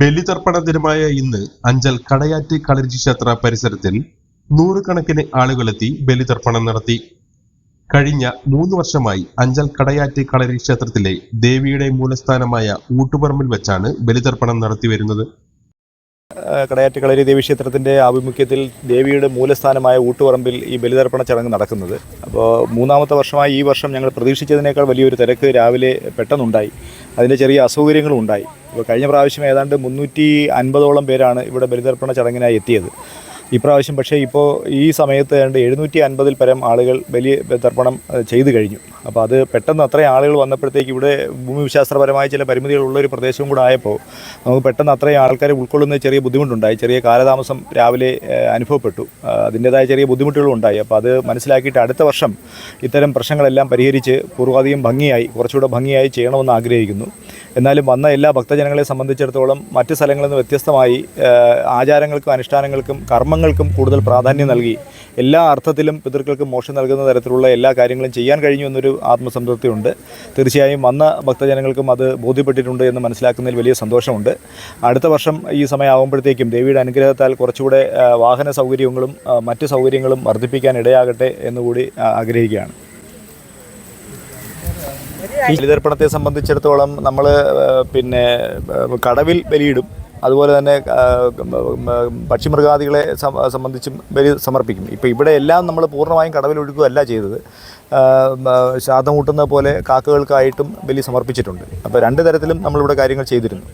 ബലിതർപ്പണ ദിനമായ ഇന്ന് അഞ്ചൽ കടയാറ്റ് കളരിജി ക്ഷേത്ര പരിസരത്തിൽ നൂറുകണക്കിന് ആളുകളെത്തി ബലിതർപ്പണം നടത്തി. കഴിഞ്ഞ മൂന്ന് വർഷമായി അഞ്ചൽ കടയാറ്റ് കളരി ക്ഷേത്രത്തിലെ ദേവിയുടെ മൂലസ്ഥാനമായ ഊട്ടുപറമ്പിൽ വെച്ചാണ് ബലിതർപ്പണം നടത്തിവരുന്നത് കടയാറ്റ് കളരി ദേവി ക്ഷേത്രത്തിന്റെ ആഭിമുഖ്യത്തിൽ ദേവിയുടെ മൂലസ്ഥാനമായ ഊട്ടുപറമ്പിൽ ഈ ബലിതർപ്പണ ചടങ്ങ് നടക്കുന്നത്. അപ്പോൾ മൂന്നാമത്തെ വർഷമായി ഈ വർഷം ഞങ്ങൾ പ്രതീക്ഷിച്ചതിനേക്കാൾ വലിയൊരു തിരക്ക് രാവിലെ പെട്ടെന്നുണ്ടായി. അതിന്റെ ചെറിയ അസൗകര്യങ്ങളും ഉണ്ടായി. ഇപ്പോൾ കഴിഞ്ഞ പ്രാവശ്യം ഏതാണ്ട് മുന്നൂറ്റി അൻപതോളം പേരാണ് ഇവിടെ ബലിതർപ്പണ ചടങ്ങിനായി എത്തിയത്. ഇപ്രാവശ്യം പക്ഷേ ഇപ്പോൾ ഈ സമയത്ത് ഏതാണ്ട് എഴുന്നൂറ്റി അൻപതിൽ പരം ആളുകൾ ബലി തർപ്പണം ചെയ്തു കഴിഞ്ഞു. അപ്പോൾ അത് പെട്ടെന്ന് അത്രയും ആളുകൾ വന്നപ്പോഴത്തേക്ക് ഇവിടെ ഭൂമിശാസ്ത്രപരമായ ചില പരിമിതികളുള്ള ഒരു പ്രദേശവും കൂടെ ആയപ്പോൾ നമുക്ക് പെട്ടെന്ന് അത്രയും ആൾക്കാരെ ഉൾക്കൊള്ളുന്ന ചെറിയ ബുദ്ധിമുട്ടുണ്ടായി. ചെറിയ കാലതാമസം രാവിലെ അനുഭവപ്പെട്ടു. അതിന്റേതായ ചെറിയ ബുദ്ധിമുട്ടുകളും ഉണ്ടായി. അപ്പോൾ അത് മനസ്സിലാക്കിയിട്ട് അടുത്ത വർഷം ഇത്തരം പ്രശ്നങ്ങളെല്ലാം പരിഹരിച്ച് പൂർവാധികം ഭംഗിയായി കുറച്ചുകൂടെ ഭംഗിയായി ചെയ്യണമെന്ന് ആഗ്രഹിക്കുന്നു. എന്നാലും വന്ന എല്ലാ ഭക്തജനങ്ങളെ സംബന്ധിച്ചിടത്തോളം മറ്റ് സ്ഥലങ്ങളിൽ നിന്ന് വ്യത്യസ്തമായി ആചാരങ്ങൾക്കും അനുഷ്ഠാനങ്ങൾക്കും കർമ്മങ്ങൾക്കും കൂടുതൽ പ്രാധാന്യം നൽകി. എല്ലാ അർത്ഥത്തിലും പിതൃക്കൾക്ക് മോക്ഷം നൽകുന്ന തരത്തിലുള്ള എല്ലാ കാര്യങ്ങളും ചെയ്യാൻ കഴിഞ്ഞു എന്നൊരു ആത്മസംതൃപ്തിയുണ്ട്. തീർച്ചയായും വന്ന ഭക്തജനങ്ങൾക്കും അത് ബോധ്യപ്പെട്ടിട്ടുണ്ട് എന്ന് മനസ്സിലാക്കുന്നതിൽ വലിയ സന്തോഷമുണ്ട്. അടുത്ത വർഷം ഈ സമയമാകുമ്പോഴത്തേക്കും ദേവിയുടെ അനുഗ്രഹത്താൽ കുറച്ചുകൂടെ വാഹന സൗകര്യങ്ങളും മറ്റ് സൗകര്യങ്ങളും വർദ്ധിപ്പിക്കാൻ ഇടയാകട്ടെ എന്നുകൂടി ആഗ്രഹിക്കുകയാണ്. ബലിതർപ്പണത്തെ സംബന്ധിച്ചിടത്തോളം നമ്മൾ പിന്നെ കടവിൽ ബലിയിടും. അതുപോലെ തന്നെ പക്ഷിമൃഗാദികളെ സംബന്ധിച്ചും ബലി സമർപ്പിക്കും. ഇപ്പോൾ ഇവിടെ എല്ലാം നമ്മൾ പൂർണമായും കടവിൽ ഒഴുകുകയല്ല ചെയ്തത്. ശാദം കൂട്ടുന്ന പോലെ കാക്കകൾക്കായിട്ടും ബലി സമർപ്പിച്ചിട്ടുണ്ട്. അപ്പോൾ രണ്ട് തരത്തിലും നമ്മളിവിടെ കാര്യങ്ങൾ ചെയ്തിരുന്നു.